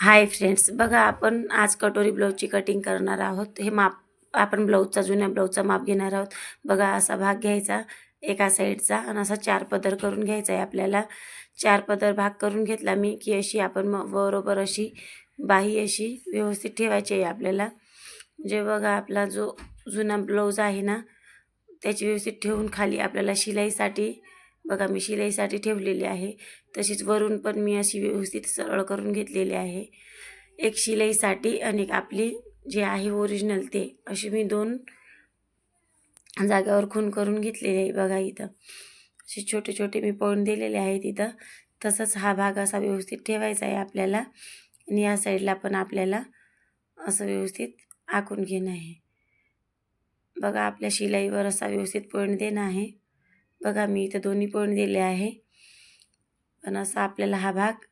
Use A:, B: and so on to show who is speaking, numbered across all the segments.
A: Hi friends बघा आपण आज कटोरी ब्लाऊजची कटिंग करणार आहोत. हे माप आपण ब्लाऊजचा जुन्या ब्लाऊजचा माप घेणार आहोत. बघा असा भाग घ्यायचा एका साईडचा आणि असा चार पदर करून घ्यायचा आहे आपल्याला. चार पदर भाग करून घेतला मी की अशी आपण मग बरोबर अशी बाही अशी व्यवस्थित ठेवायची आहे आपल्याला. म्हणजे बघा आपला जो जुना ब्लाऊज आहे ना त्याची व्यवस्थित ठेवून खाली आपल्याला शिलाईसाठी बघा मी शिलाईसाठी ठेवलेली आहे. तशीच वरून पण मी अशी व्यवस्थित सरळ करून घेतलेली आहे. एक शिलाईसाठी आणि एक आपली जे आहे ओरिजिनल ते अशी मी दोन जाग्यावर खून करून घेतलेली आहे बघा इथं. असे छोटे छोटे मी पळून दिलेले आहेत इथं. तसंच हा भाग असा व्यवस्थित ठेवायचा आहे आपल्याला आणि या साईडला पण आपल्याला असं व्यवस्थित आखून घेणं आहे. बघा आपल्या शिलाईवर असा व्यवस्थित पॉईंट देणं आहे. बघा मी इथं दोन्ही पॉईंट दिले आहे. पण असा आपल्याला हा भाग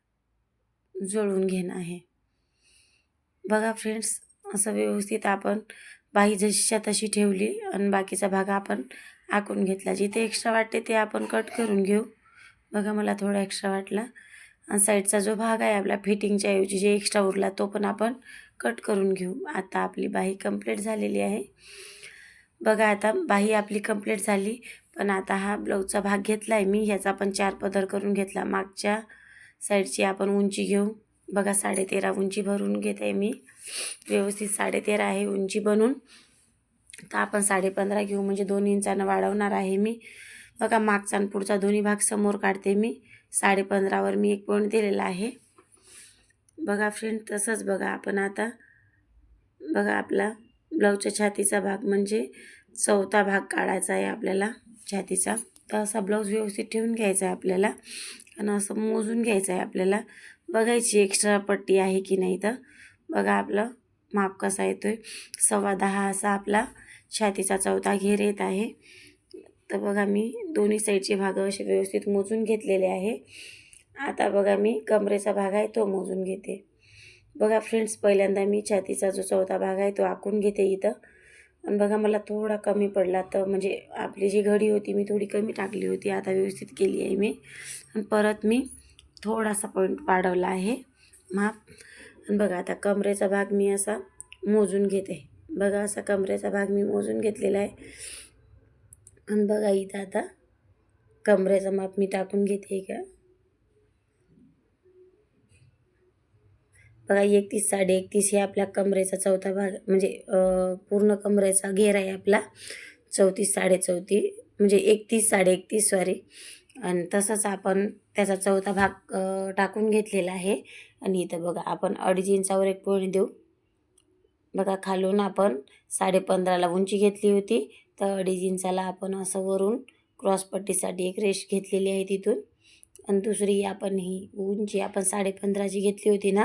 A: जुळवून घेणं आहे. बघा फ्रेंड्स असं व्यवस्थित आपण बाही जशीच्या तशी ठेवली आणि बाकीचा भाग आपण आखून घेतला. जिथे एक्स्ट्रा वाटते ते आपण कट करून घेऊ. बघा मला थोडा एक्स्ट्रा वाटला. आणि साईडचा जो भाग आहे आपला फिटिंगच्या ऐवजी जे एक्स्ट्रा उरला तो पण आपण कट करून घेऊ. आता आपली बाही कंप्लीट झालेली आहे. बघा आता बाही आपली कंप्लीट झाली. पण आता हा ब्लाऊजचा भाग घेतला आहे मी ह्याचा पण चार पदर करून घेतला. मागच्या साईडची आपण उंची घेऊ. बघा साडेतेरा उंची भरून घेत आहे मी. व्यवस्थित साडेतेरा आहे उंची बनून. तर आपण साडेपंधरा घेऊ म्हणजे दोन इंचानं वाढवणार आहे मी. बघा मागचा आणि पुढचा दोन्ही भाग समोर काढते मी. साडेपंधरावर मी एक पॉईंट दिलेला आहे. बघा फ्रेंड तसंच बघा आपण आता. बघा आपला ब्लाऊजच्या छातीचा भाग म्हणजे चौथा भाग काढायचा आहे आपल्याला छातीचा. तर असा ब्लाऊज व्यवस्थित ठेवून घ्यायचा आहे आपल्याला. आणि असं मोजून घ्यायचं आहे आपल्याला. बघायची एक्स्ट्रा पट्टी आहे की नाही तर. बघा आपलं माप कसा येतो आहे सव्वा दहा असा आपला छातीचा चौथा घेर येत आहे. तर बघा मी दोन्ही साईडचे भाग असे व्यवस्थित मोजून घेतलेले आहे. आता बघा मी कमरेचा भाग आहे तो मोजून घेते. बघा फ्रेंड्स पहिल्यांदा मी छातीचा जो चौथा भाग आहे तो आखून घेते इथं. बघा मला थोडा कमी पडला तर म्हणजे आपली जी घडी होती मी थोडी कमी टाकली होती. आता व्यवस्थित केली आहे मी. आणि परत मी थोडासा पॉईंट वाढवला आहे माप. आणि बघा आता कमरेचा भाग मी असा मोजून घेते. बघा असा कमरेचा भाग मी मोजून घेतलेला आहे. आणि बघा इथं आता कमरेचा माप मी टाकून घेते का? बघा एकतीस साडे एकतीस हे आपल्या कमरेचा चौथा भाग म्हणजे पूर्ण कमरेचा घेर आहे आपला. चौतीस साडे चौतीस म्हणजे एकतीस साडे एकतीस सॉरी आणि तसंच आपण त्याचा चौथा भाग टाकून घेतलेला आहे. आणि इथं बघा आपण अडीच इंचावर एक पोळी देऊ. बघा खालून आपण साडे पंधराला उंची घेतली होती. तर अडीच इंचाला आपण असं वरून क्रॉसपट्टीसाठी एक रेश घेतलेली आहे तिथून. आणि दुसरी आपण ही उंची आपण साडे पंधराची घेतली होती ना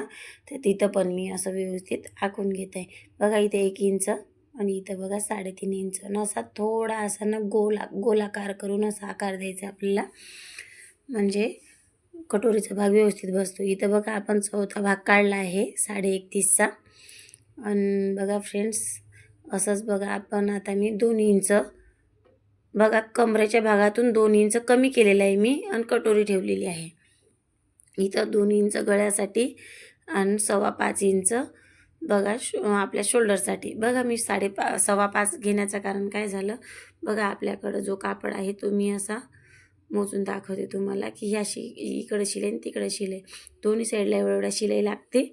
A: तर तिथं पण मी असं व्यवस्थित आखून घेत. आहे बघा इथे एक इंच आणि इथं बघा साडेतीन इंच. आणि असा थोडा असा ना गोला गोलाकार करून असा आकार द्यायचा आपल्याला. म्हणजे कटोरीचा भाग व्यवस्थित बसतो. इथं बघा आपण चौथा भाग काढला आहे साडे एकतीसचा आणि बघा फ्रेंड्स असंच बघा आपण आता मी दोन इंच बघा कमरेच्या भागातून दोन इंच कमी केलेलं आहे मी आणि कटोरी ठेवलेली आहे. इथं दोन इंच गळ्यासाठी आणि सव्वा पाच इंच बघा शो आपल्या शोल्डरसाठी. बघा मी साडेपा सव्वा पाच घेण्याचं कारण काय झालं? बघा आपल्याकडं जो कापड आहे तो मी असा मोजून दाखवते तुम्हाला की ह्या शि इकडं शिलाई आणि तिकडं शिलाई दोन्ही साईडला एवढा एवढा शिलाई लागते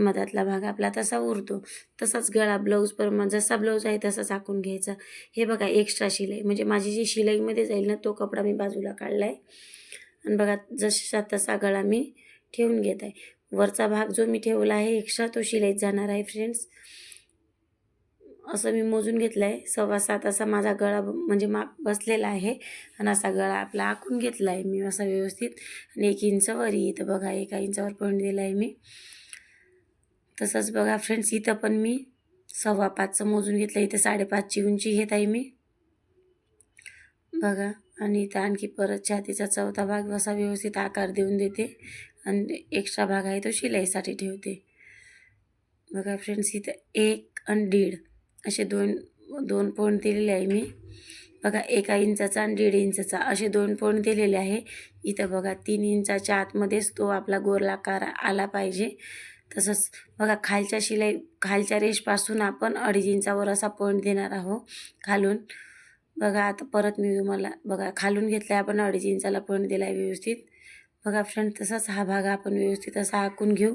A: मधातला भाग आपला तसा उरतो. तसाच गळा ब्लाऊज पर जसा ब्लाऊज आहे तसाच आखून घ्यायचा. हे बघा एक्स्ट्रा शिलाई. म्हणजे माझी जी शिलाईमध्ये जाईल ना तो कपडा मी बाजूला काढला आहे आणि बघा जसा तसा गळा मी ठेवून घेत आहे. वरचा भाग जो मी ठेवला आहे एक्स्ट्रा तो शिलाईत जाणार आहे फ्रेंड्स असं मी मोजून घेतलं आहे सव्वा सात असा माझा गळा म्हणजे माप बसलेला आहे. आणि असा गळा आपला आखून घेतला आहे मी असा व्यवस्थित. आणि एक इंचवर येतं बघा एका इंचावर पॉईंट दिला आहे मी. तसंच बघा फ्रेंड्स इथं पण मी सव्वा पाचचं मोजून घेतलं. इथं साडेपाचची उंची घेत आहे मी. बघा आणि इथं आणखी परत छातीचा चौथा भाग असा व्यवस्थित आकार देऊन देते. आणि एक्स्ट्रा भाग आहे तो शिलाईसाठी ठेवते. बघा फ्रेंड्स इथं एक आणि दीड असे दोन दोन पॉईंट दिलेले आहे मी. बघा एका इंचाचा आणि दीड इंचाचा असे दोन पॉईंट दिलेले आहे. इथं बघा तीन इंचाच्या आतमध्येच तो आपला गोरलाकार आला पाहिजे. तसंच बघा खालच्या शिलाई खालच्या रेषपासून आपण अडीच इंचावर असा पॉईंट देणार आहोत खालून. बघा आता परत मी तुम्हाला बघा खालून घेतला आपण अडीच इंचाला पॉईंट दिला आहे व्यवस्थित. बघा फ्रेंड तसाच हा भाग आपण व्यवस्थित असा आखून घेऊ.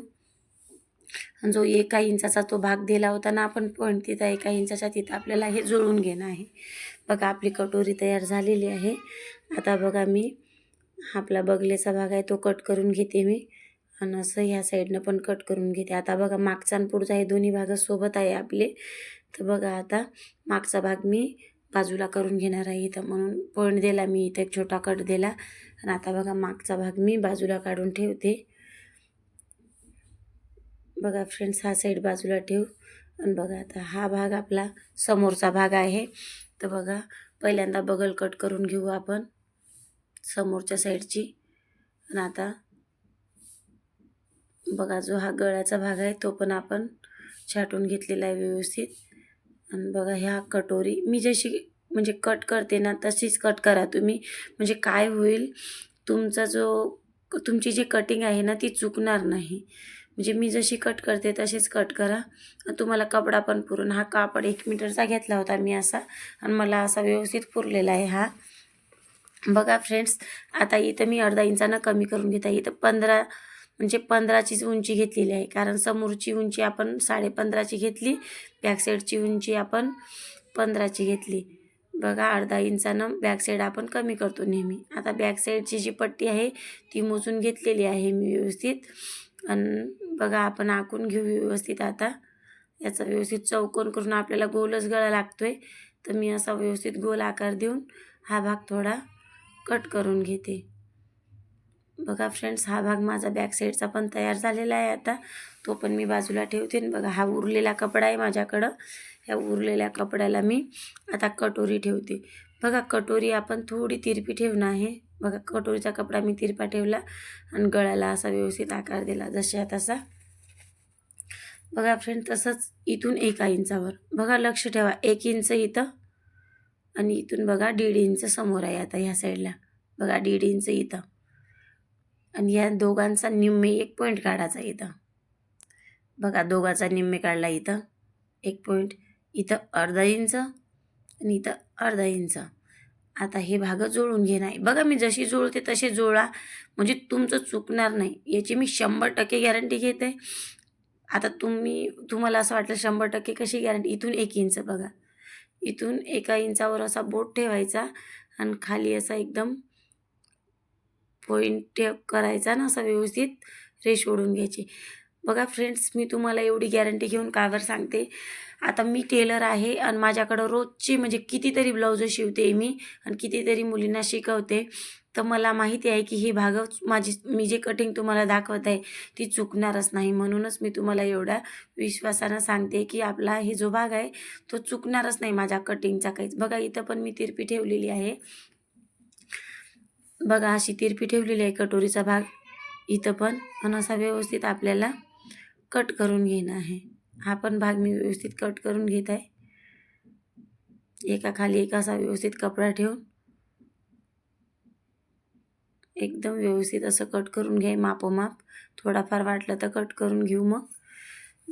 A: आणि जो एका इंचाचा तो भाग दिला होता ना आपण पॉईंट तिथं एका इंचाच्या तिथं आपल्याला हे जुळून घेणं आहे. बघा आपली कटोरी तयार झालेली आहे. आता बघा मी आपला बगलेचा भाग आहे तो कट करून घेते मी. आणि असं ह्या साईडनं पण कट करून घेते. आता बघा मागचा आणि पुढचा हे दोन्ही भाग सोबत आहे आपले. तर बघा आता मागचा भाग मी बाजूला करून घेणार आहे इथं म्हणून पॉईंट दिला मी इथं एक छोटा कट दिला. आणि आता बघा मागचा भाग मी बाजूला काढून ठेवते. बघा फ्रेंड्स हा साईड बाजूला ठेवू. आणि बघा आता हा भाग आपला समोरचा भाग आहे. तर बघा पहिल्यांदा बगल कट करून घेऊ आपण समोरच्या साईडची. आणि आता बघा जो हा गळ्याचा भाग आहे तो पण आपण छाटून घेतलेला आहे व्यवस्थित. आणि बघा ह्या कटोरी मी जशी म्हणजे कट करते ना तशीच कट करा तुम्ही. म्हणजे काय होईल तुमचा जो तुमची जी कटिंग आहे ना ती चुकणार नाही. म्हणजे मी जशी कट करते तशीच कट करा. तुम्हाला कपडा पण पुरून हा कापड एक मीटरचा घेतला होता मी असा. आणि मला असा व्यवस्थित पुरलेला आहे हा. बघा फ्रेंड्स आता इथं मी अर्धा इंचानं कमी करून घेता. इथं पंधरा म्हणजे पंधराचीच उंची घेतलेली आहे. कारण समोरची उंची आपण साडे पंधराची घेतली बॅक साईडची उंची आपण पंधराची घेतली. बघा अर्धा इंचानं बॅक साईड आपण कमी करतो नेहमी. आता बॅक साईडची जी पट्टी आहे ती मोजून घेतलेली आहे मी व्यवस्थित. आणि बघा आपण आखून घेऊ व्यवस्थित आता. याचा व्यवस्थित चौकोन करून आपल्याला गोलच गळा लागतो आहे तर मी असा व्यवस्थित गोल आकार देऊन हा भाग थोडा कट करून घेते. बघा फ्रेंड्स हा भाग माझा बॅक साईडचा पण तयार झालेला आहे आता. तो पण मी बाजूला ठेवते. आणि बघा हा उरलेला कपडा आहे माझ्याकडं. ह्या उरलेल्या कपड्याला मी आता कटोरी ठेवते. बघा कटोरी आपण थोडी तिरपी ठेवणं आहे. बघा कटोरीचा कपडा मी तिरपा ठेवला आणि गळ्याला असा व्यवस्थित आकार दिला जशा तसा. बघा फ्रेंड तसंच इथून एका इंचावर. बघा लक्ष ठेवा एक इंच इथं आणि इथून बघा दीड इंच समोर आहे आता ह्या साईडला बघा दीड इंच इथं. आणि या दोघांचा निम्मे एक पॉईंट काढायचा इथं. बघा दोघाचा निम्मे काढला इथं. एक पॉईंट इथं अर्धा इंच आणि इथं अर्धा इंच आता हे भाग जुळून घेणार. आहे बघा मी जशी जुळते तसे जुळा म्हणजे तुमचं चुकणार नाही. याची मी शंभर टक्के गॅरंटी घेते. आता तुम्ही तुम्हाला असं वाटलं शंभर टक्के कशी गॅरंटी इथून एक इंच बघा. इथून एका इंचावर असा बोट ठेवायचा आणि खाली असा एकदम पॉईंट करायचा ना असा व्यवस्थित रेश ओढून घ्यायची. बघा फ्रेंड्स मी तुम्हाला एवढी गॅरंटी घेऊन कावर सांगते? आता मी टेलर आहे आणि माझ्याकडं रोजची म्हणजे कितीतरी ब्लाऊजं शिवते मी आणि कितीतरी मुलींना शिकवते. तर मला माहिती आहे की ही भाग माझी मी जे कटिंग तुम्हाला दाखवत आहे ती चुकणारच नाही. म्हणूनच मी तुम्हाला एवढ्या विश्वासानं सांगते की आपला हे जो भाग आहे तो चुकणारच नाही माझ्या कटिंगचा काहीच. बघा इथं पण मी तिरपी ठेवलेली आहे. बघा अशी तिरपी ठेवलेली आहे कटोरीचा भाग. इथं पण आणि असा व्यवस्थित आपल्याला कट करून घेणं आहे. हा पण भाग मी व्यवस्थित कट करून घेत आहे. एका खाली एक असा व्यवस्थित कपडा ठेवून एकदम व्यवस्थित असं कट करून घ्याय मापोमाप. थोडाफार वाटलं तर कट करून घेऊ मग.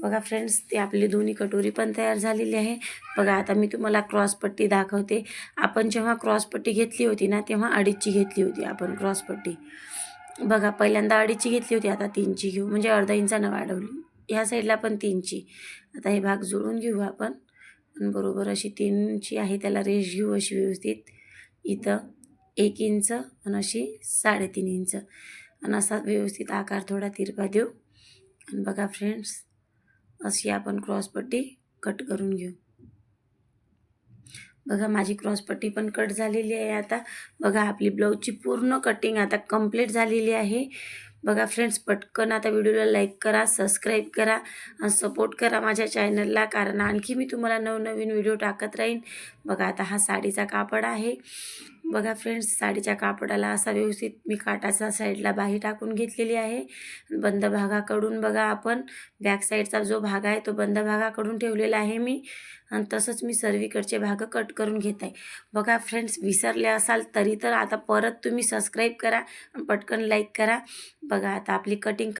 A: बघा फ्रेंड्स ती आपली दोन्ही कटोरी पण तयार झालेली आहे. बघा आता मी तुम्हाला क्रॉसपट्टी दाखवते. आपण जेव्हा क्रॉसपट्टी घेतली होती ना तेव्हा अडीचची घेतली होती आपण क्रॉसपट्टी बघा पहिल्यांदा अडीचची घेतली होती आता तीनची घेऊ. म्हणजे अर्धा इंचानं वाढवली. ह्या साईडला पण तीनची. आता हे भाग जुळून घेऊ आपण. बरोबर अशी तीनची आहे त्याला रेश घेऊ अशी व्यवस्थित. इथं एक इंच आणि अशी साडेतीन इंच. आणि असा व्यवस्थित आकार थोडा तिरपा देऊ. आणि बघा फ्रेंड्स अशी आपण क्रॉसपट्टी कट करून घेऊ. बघा माझी क्रॉसपट्टी पण कट झालेली आहे आता. बघा आपली ब्लाऊजची पूर्ण कटिंग आता कंप्लीट झालेली आहे. बघा फ्रेंड्स पटकन आता व्हिडिओला लाईक करा सबस्क्राईब करा आणि सपोर्ट करा माझ्या चॅनलला कारण आणखी मी तुम्हाला नवनवीन व्हिडिओ टाकत राहीन. बघा आता हा साडीचा कापड आहे. बघा फ्रेंड्स साडीच्या कापडाला असा व्यवस्थित मी काटाचा साईडला बाही टाकून घेतलेली आहे. बंद भागाकडून बघा आपण बॅक साईडचा जो भाग आहे तो बंद भागाकडून ठेवलेला आहे मी. आणि तसंच मी सर्वीकडचे भाग कट करून घेत आहे. बघा फ्रेंड्स विसरले असाल तरी तर आता परत तुम्ही सबस्क्राईब करा आणि पटकन लाईक करा. बघा आता आपली कटिंग